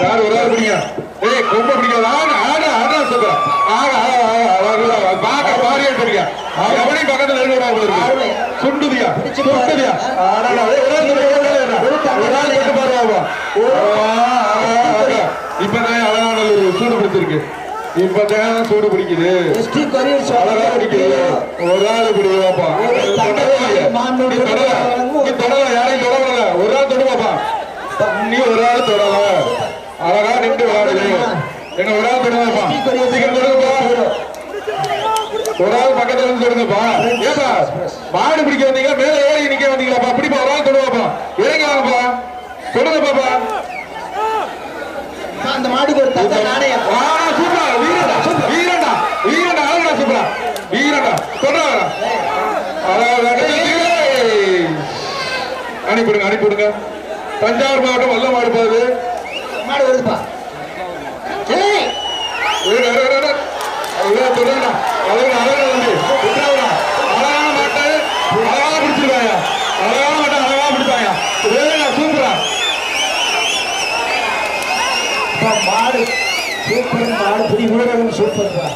யார் ஒரு ஆள் பிடிங்க ஏய் கொம்ப பிடிக்காத ஆடு ஆடு அதான் சொல்றேன் ஆடு ஆடு ஆடு பாக்க பாரியா தெரியா எவனி பக்கத்துல நின்று விடாம இருக்கு சுண்டுதியா சுண்டுதியா ஆடாடா ஒரு ஒரு ஆள் ஒரு ஆள் தொட்டு பாருவா இப்பதான் அழகான ஒரு சூடு பிடிச்சிருக்கு இப்பதான் சூடு பிடிக்குது அழகா பிடிக்குது ஒரு ஆள் நீ தொடல யாரையும் தொடல ஒரு ஆள் தொடுவாப்பா நீ ஒரு ஆள் தொடல அழகா நின்று விளையாடுது. என்ன ஒரு ஆள் தொடுவாப்பா சீக்கிரம் தொடுங்கப்பா ஒரு ஆள் பக்கத்துல இருந்து தொடுங்கப்பா ஏப்பா மாடு பிடிக்க வந்தீங்க மேல ஏறி நிக்க வந்தீங்களாப்பா? பிடிப்பா ஒரு ஆள் தொடுவாப்பா. இறங்கி வாங்கப்பா தொடுங்க பாப்பா அந்த மாடுக்கு ஒரு தங்க நாணயம். சூப்பர். வீரண்டா வீரண்டா வீரண்டா அழகடா சூப்பரா. வீரண்டா தொடரா அழகா. அனுப்பிடுங்க அனுப்பிடுங்க தஞ்சாவூர் மாவட்டம் வல்ல மாடு போகுது. மாடு வருதுப்பா. மாட்டை. மாட்டை மாடு. சூப்பர் மாடு. புடி வீரரும் சூப்பர்ப்பா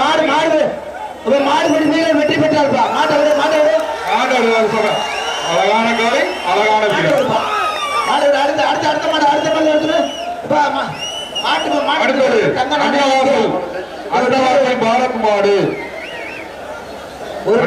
மாடு மாடு. மாடு பிடி வீரர் வெற்றி பெற்றார்ப்பா. மாட்டை மாட்டை சொல்றேன் அழகான காலை அழகான மாடு அடுத்த அடுத்த அடுத்த மாடு அடுத்த மாடு எடுத்துரு. மாட்டு மாடு அடுத்தது அன்னவாசல் பாரத் மாடு. ஒரு